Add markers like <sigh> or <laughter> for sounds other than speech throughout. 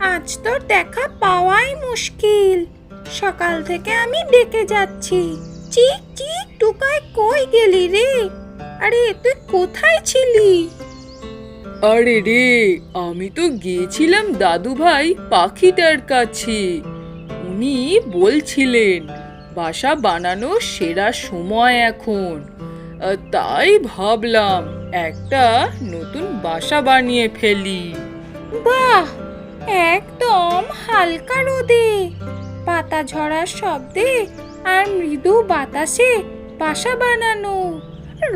আজ তোর দেখা পাওয়াই মুশকিল। সকাল থেকে আমি ডেকে যাচ্ছি। চিক চিক টুকায় কই গেলি রে? আরে তুই কোথায় ছিলি? আরে রে আমি তো গিয়েছিলাম দাদু ভাই পাখিটার কাছে। উনি বলছিলেন বাসা বানানোর সেরা সময় এখন। তাই ভাবলাম একটা নতুন বাসা বানিয়ে ফেলি। বাহ! একদম হালকা রোদে। পাতা ঝরার শব্দে আর মৃদু বাতাসে বাসা বানানো।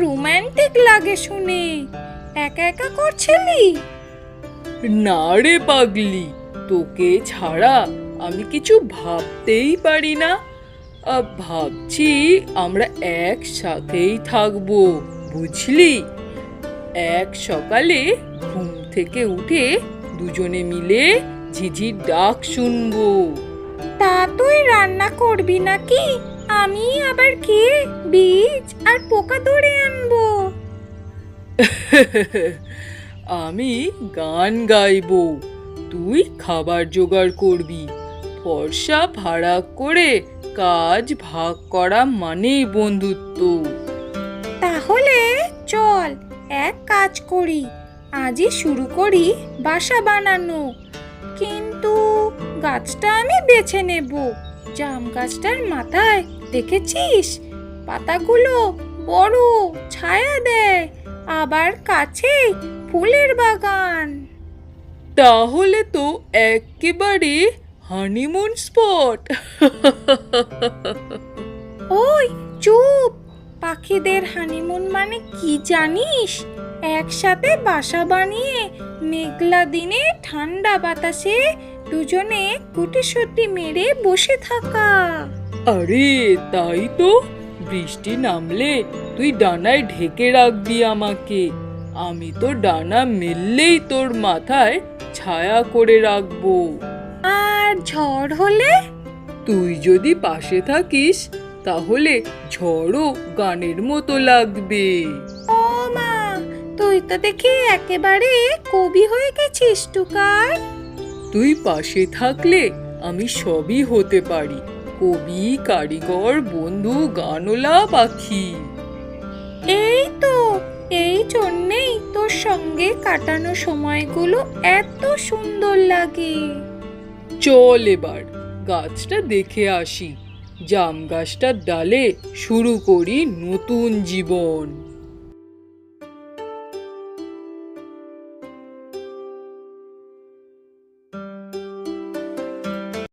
রোমান্টিক লাগে শুনে। একা একা করছিলি? না রে পাগলি, তোকে ছাড়া আমি কিছু ভাবতেই পারি না। ভাবছি আমরা একসাথেই থাকব, বুঝলি? এক সকালে ঘুম থেকে উঠে দুজনে মিলে ঝিঝির ডাক শুনব। তা তুই রান্না করবি নাকি? আমি আবার গিয়ে বীজ আর পোকা ধরে আনব। <laughs> আমি গান গাইবো। তুই খাবার জোগাড় করবি। ফর্সা ভাড়া করে কাজ ভাগ করা মানেই বন্ধুত্ব। তাহলে চল এক কাজ করি। আজই শুরু করি বাসা বানানো। কিন্তু গাছটা আমি বেছে নেব। জাম গাছটার মাথায় দেখেছিস? পাতাগুলো বড় ছায়া দেয় আবার কাছে ফুলের বাগান। তাহলে তো একেবারে হানিমুন স্পট ওই চুপ পাখিদের হানিমুন মানে কি জানিস? একসাথে বাসা বানিয়ে মেঘলা দিনে ঠান্ডা বাতাসে দুজনে গুটিসুটি মেরে বসে থাকা। আরে তাই তো। বৃষ্টি নামলে তুই ডানায় ঢেকে রাখবি আমাকে। আমি তো ডানা মেললেই তোর মাথায় ছায়া করে রাখব। আর ঝড় হলে? তুই যদি পাশে থাকিস তাহলে ঝড়ও গানের মতো লাগবে। তুই তো দেখি একেবারে কবি হয়ে গেছিস টুকার। তুই পাশে থাকলে আমি সবই হতে পারি। কবি কারিগর বন্ধু গানলা পাখি। এই তো এই জন্যেই তোর সঙ্গে কাটানো সময়গুলো এত সুন্দর লাগে। চল এবার গাছটা দেখে আসি। জাম গাছটার ডালে শুরু করি নতুন জীবন।